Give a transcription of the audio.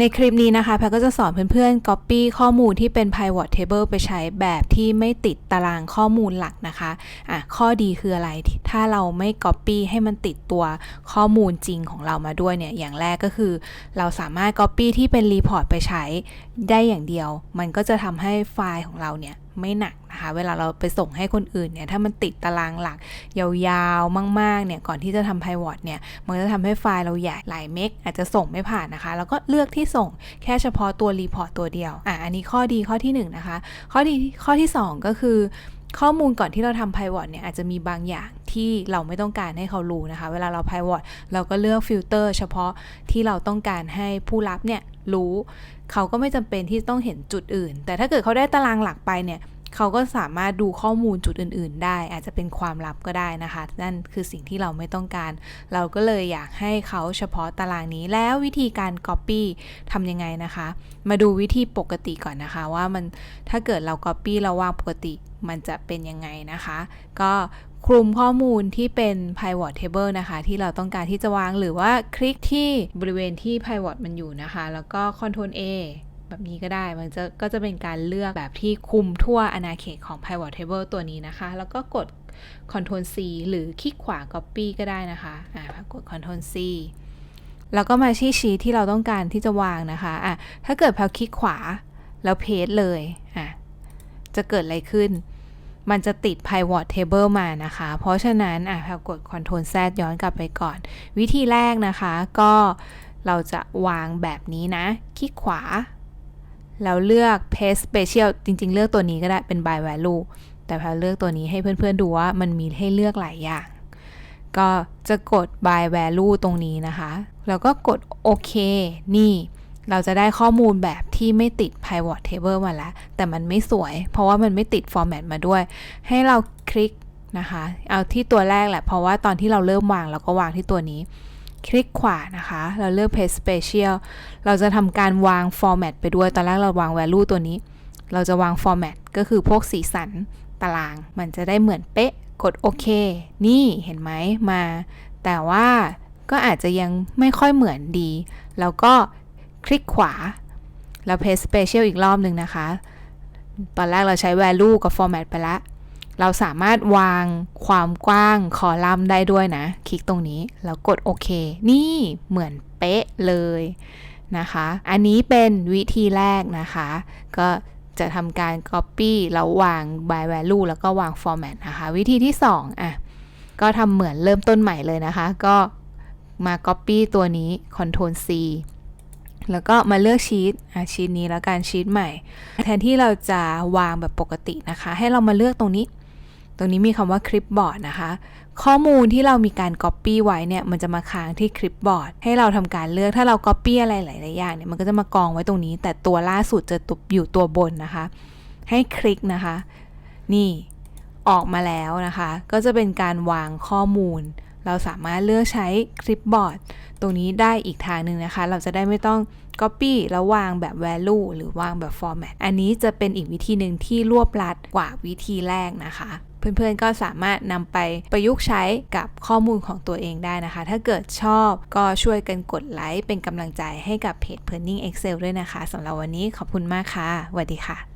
ในคลิปนี้นะคะแพทก็จะสอนเพื่อนๆ Copy ข้อมูลที่เป็น Pivot Table ไปใช้แบบที่ไม่ติดตารางข้อมูลหลักนะคะอะข้อดีคืออะไร ถ้าเราไม่ Copy ให้มันติดตัวข้อมูลจริงของเรามาด้วยเนี่ย อย่างแรกก็คือ เราสามารถ Copy ที่เป็น Report ไปใช้ได้อย่างเดียว มันก็จะทำให้ไฟล์ของเราเนี่ย ไม่หนักนะคะ เวลาเราไปส่งให้คนอื่นเนี่ย ถ้ามันติดตารางหลักยาวๆ มากๆ เนี่ย ก่อนที่จะทำ Pivot เนี่ย มันจะทำให้ไฟล์เราใหญ่หลายเมกอาจจะส่งไม่ผ่านนะคะ แล้วก็เลือกที่ส่งแค่เฉพาะตัวรีพอร์ตตัวเดียว อะ อันนี้ข้อดีข้อที่1นนะคะ ข้อดีข้อที่ 2 ก็คือ ข้อมูลก่อนที่เราทำ Pivot เนี่ยอาจจะมีบางอย่างที่เราไม่ต้องการให้เขารู้นะคะ เวลาเรา Pivot เราก็เลือกฟิลเตอร์เฉพาะที่เราต้องการให้ผู้รับเนี่ยรู้ เขาก็ไม่จำเป็นที่ต้องเห็นจุดอื่น แต่ถ้าเกิดเขาได้ตารางหลักไปเนี่ยเขาก็สามารถดูข้อมูลจุดอื่น ๆ ได้ อาจจะเป็นความลับก็ได้นะคะ นั่นคือสิ่งที่เราไม่ต้องการ เราก็เลยอยากให้เขาเฉพาะตารางนี้แล้ววิธีการ Copy ทำยังไงนะคะ มาดูวิธีปกติก่อนนะคะ ว่ามันถ้าเกิดเรา Copy เราวางปกติ มันจะเป็นยังไงนะคะ ก็คลุมข้อมูลที่เป็น pivot table นะคะ ที่เราต้องการที่จะวางหรือว่าคลิกที่บริเวณที่ pivot มันอยู่นะคะ แล้วก็ Ctrl A แบบนี้ก็ได้ มันจะก็จะเป็นการเลือกแบบที่คุมทั่วอาณาเขตของ pivot table ตัวนี้นะคะ แล้วก็กด Ctrl C หรือคลิกขวา copy ก็ได้นะคะ อ่ากด Ctrl C แล้วก็มาที่ชีทที่เราต้องการที่จะวางนะคะ อะ ถ้าเกิดแพลคลิกขวาแล้วเพจเลย อะ จะเกิดอะไรขึ้น มันจะติด pivot table มานะคะ เพราะฉะนั้นอะแพลกด Ctrl Z ย้อนกลับไปก่อน วิธีแรกนะคะก็เราจะวางแบบนี้นะ คลิกขวา แล้วเลือก paste special จริง ๆ เลือกตัวนี้ก็ได้เป็น by value แต่แพลเลือกตัวนี้ให้เพื่อนๆดูว่ามันมีให้เลือกหลายอย่าง ก็จะกด by value ตรงนี้นะคะ แล้วก็กดโอเค นี่ เราจะได้ข้อมูลแบบที่ไม่ติด pivot table มาแล้ว แต่มันไม่สวย เพราะว่ามันไม่ติด format มาด้วย ให้เราคลิกนะคะ เอาที่ตัวแรกแหละ เพราะว่าตอนที่เราเริ่มวางเราก็วางที่ตัวนี้ คลิกขวานะคะ เราเลือก paste special เราจะทำการวาง format ไปด้วย ตอนแรกเราวาง value ตัวนี้ เราจะวาง format ก็คือพวกสีสันตาราง มันจะได้เหมือนเป๊ะ กดโอเค นี่เห็นไหมมา แต่ว่าก็อาจจะยังไม่ค่อยเหมือนดี แล้วก็ คลิกขวา แล้ว paste special อีกรอบหนึ่งนะคะ ตอนแรกเราใช้ value กับ format ไปแล้วเราสามารถวางความกว้างคอลัมน์ได้ด้วยนะ คลิกตรงนี้ แล้วกดโอเค นี่เหมือนเป๊ะเลยนะคะ อันนี้เป็นวิธีแรกนะคะ ก็จะทำการ copy แล้ววาง by value แล้วก็วาง format นะคะ วิธีที่ 2 อะ ก็ทำเหมือนเริ่มต้นใหม่เลยนะคะ ก็มา copy ตัวนี้ Ctrl C แล้วก็มาเลือกชีตชีตนี้แล้วกันชีตใหม่ แทนที่เราจะวางแบบปกตินะคะ ให้เรามาเลือกตรงนี้ ตรงนี้มีคำว่าคลิปบอร์ดนะคะ ข้อมูลที่เรามีการ Copy ไว้เนี่ยมันจะมาค้างที่คลิปบอร์ดให้เราทำการเลือกถ้าเรา Copy อะไรหลายๆอย่างเนี่ยมันก็จะมากองไว้ตรงนี้ แต่ตัวล่าสุดจะตุบอยู่ตัวบนนะคะ ให้คลิกนะคะ นี่ออกมาแล้วนะคะ ก็จะเป็นการวางข้อมูล เราสามารถเลือกใช้คลิปบอร์ดตรงนี้ได้อีกทางหนึ่งนะคะ เราจะได้ไม่ต้อง Copy แล้ววางแบบ value หรือวางแบบ format อันนี้จะเป็นอีกวิธีหนึ่งที่รวบลัดกว่าวิธีแรกนะคะเพื่อนๆ ก็สามารถนำไปประยุกต์ใช้กับข้อมูลของตัวเองได้นะคะ ถ้าเกิดชอบก็ช่วยกันกดไลค์เป็นกำลังใจให้กับเพจ p l a n n i n g Excel ด้วยนะคะสำหรับวันนี้ขอบคุณมากค่ะสวัสดีค่ะ